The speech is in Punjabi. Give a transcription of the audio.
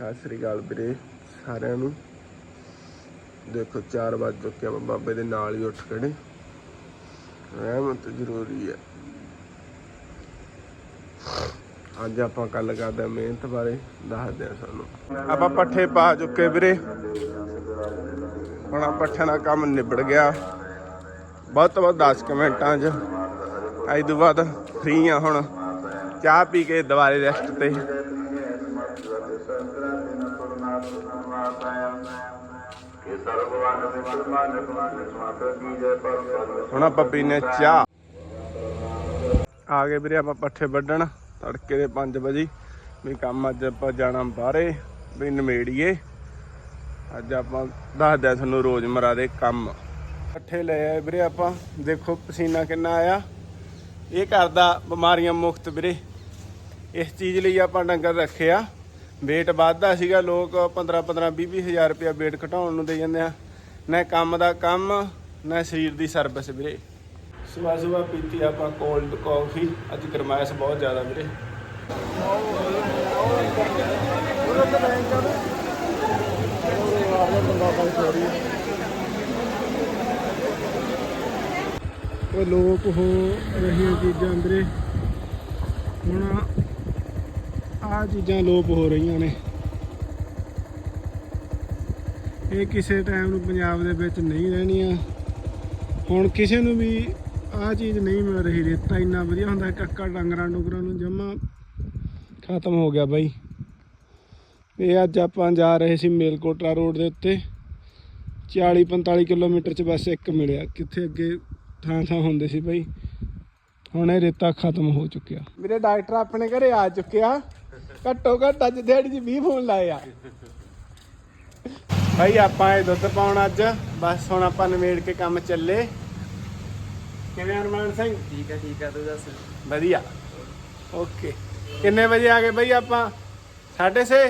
ਸਤਿ ਸ੍ਰੀ ਅਕਾਲ ਵੀਰੇ, ਸਾਰਿਆਂ ਨੂੰ। ਦੇਖੋ 4 ਵਜ ਚੁੱਕੇ ਆ ਬਾਬੇ ਦੇ ਨਾਲ ਹੀ ਉੱਠ ਖੜੇ ਰਹਿਮਤ ਜ਼ਰੂਰੀ ਹੈ। ਅੱਜ ਆਪਾਂ ਗੱਲ ਕਰਦੇ ਹਾਂ ਮਿਹਨਤ ਬਾਰੇ, ਦੱਸਦੇ ਆ ਸਾਨੂੰ ਆਪਾਂ ਪੱਠੇ ਪਾ ਚੁੱਕੇ ਵੀਰੇ। ਹੁਣ ਆ ਪੱਠਿਆਂ ਦਾ ਕੰਮ ਨਿਬੜ ਗਿਆ। ਬਹੁਤ ਬਹੁਤ 10 ਕੁ ਮਿੰਟਾਂ 'ਚ। ਅੱਜ ਤੋਂ ਬਾਅਦ ਫ੍ਰੀ ਆ ਹੁਣ। ਚਾਹ ਪੀ ਕੇ ਦੁਬਾਰੇ ਰੈਸਟ ਤੇ। ਹੁਣ ਆਪਾਂ ਪੀਨੇ ਚਾਹ। ਆ ਗਏ ਵੀਰੇ ਆਪਾਂ ਪੱਠੇ ਵੱਢਣ, ਤੜਕੇ ਦੇ 5 ਵਜੇ। ਵੀ ਕੰਮ ਅੱਜ ਆਪਾਂ ਜਾਣਾ ਬਾਹਰੇ, ਵੀ ਨਮੇੜੀਏ। ਅੱਜ ਆਪਾਂ ਦੱਸਦੇ ਤੁਹਾਨੂੰ ਰੋਜ਼ਮਰਾ ਦੇ ਕੰਮ। ਪੱਠੇ ਲੈ ਆਏ ਵੀਰੇ ਆਪਾਂ। ਦੇਖੋ ਪਸੀਨਾ ਕਿੰਨਾ ਆਇਆ। ਇਹ ਕਰਦਾ ਬਿਮਾਰੀਆਂ ਮੁਕਤ ਵੀਰੇ। ਇਸ ਚੀਜ਼ ਲਈ ਆਪਾਂ ਡੰਗਰ ਰੱਖਿਆ weight ਵੱਧਦਾ ਸੀਗਾ, ਲੋਕ 15 15 20 20 ਹਜ਼ਾਰ ਰੁਪਇਆ weight ਘਟਾਉਣ ਨੂੰ ਦੇ ਜਾਂਦੇ ਆ। ਨਾ ਕੰਮ ਦਾ ਕੰਮ, ਨਾ ਸਰੀਰ ਦੀ ਸਰਵਿਸ ਵੀਰੇ। ਸਵੇਰ ਸਵੇਰ ਪੀਤੀ ਆਪਾਂ ਕੋਲਡ ਕਾਫੀ ਅੱਜ ਗਰਮਾਇਸ਼ ਬਹੁਤ ਜ਼ਿਆਦਾ ਵੀਰੇ। ਉਹ ਲੋਕ ਹੋ ਰਹੀਆਂ ਚੀਜ਼ਾਂ ਵੀਰੇ। ਹੁਣ ਆ ਚੀਜ਼ਾਂ ਲੋਪ ਹੋ ਰਹੀਆਂ ਨੇ। ਇਹ ਕਿਸੇ ਟਾਈਮ ਨੂੰ ਪੰਜਾਬ ਦੇ ਵਿੱਚ ਨਹੀਂ ਰਹਿਣੀਆਂ। ਹੁਣ ਕਿਸੇ ਨੂੰ ਵੀ ਆ ਚੀਜ਼ ਨਹੀਂ ਮਿਲ ਰਹੀ, ਰੇਤਾ ਇੰਨਾ ਵਧੀਆ ਹੁੰਦਾ, ਕੱਕਾ ਡੰਗਰਾਂ ਡੁੰਗਰਾਂ ਨੂੰ ਜਮਾ ਖਤਮ ਹੋ ਗਿਆ ਬਾਈ। ਇਹ ਅੱਜ ਆਪਾਂ ਜਾ ਰਹੇ ਸੀ ਮੇਲਕੋਟਰਾ ਰੋਡ ਦੇ ਉੱਤੇ। 40 45 ਕਿਲੋਮੀਟਰ ਚ ਬਸ ਇੱਕ ਮਿਲਿਆ, ਕਿੱਥੇ ਅੱਗੇ ਥਾਂ ਥਾਂ ਹੁੰਦੇ ਸੀ ਬਾਈ। ਹੁਣ ਇਹ ਰੇਤਾ ਖਤਮ ਹੋ ਚੁੱਕਿਆ। ਮੇਰੇ ਡਾਕਟਰ ਆਪਣੇ ਘਰੇ ਆ ਚੁੱਕਿਆ ਘੱਟੋ ਘੱਟ ਅੱਜ ਦਿਹਾੜੀ 'ਚ 20 ਫੋਨ ਲਾਏ ਆ। ਭਾਈ ਆਪਾਂ ਇਹ ਦੁੱਧ ਪਾਉਣ ਅੱਜ। ਬਸ ਹੁਣ ਆਪਾਂ ਨਵੇੜ ਕੇ ਕੰਮ ਚੱਲੇ। ਕਿਵੇਂ ਅਰਮਾਨ ਸਿੰਘ? ਠੀਕ ਹੈ ਠੀਕ ਹੈ ਤੂੰ ਦੱਸ। ਵਧੀਆ। ਓਕੇ। ਕਿੰਨੇ ਵਜੇ ਆ ਗਏ ਬਈ ਆਪਾਂ? 6:30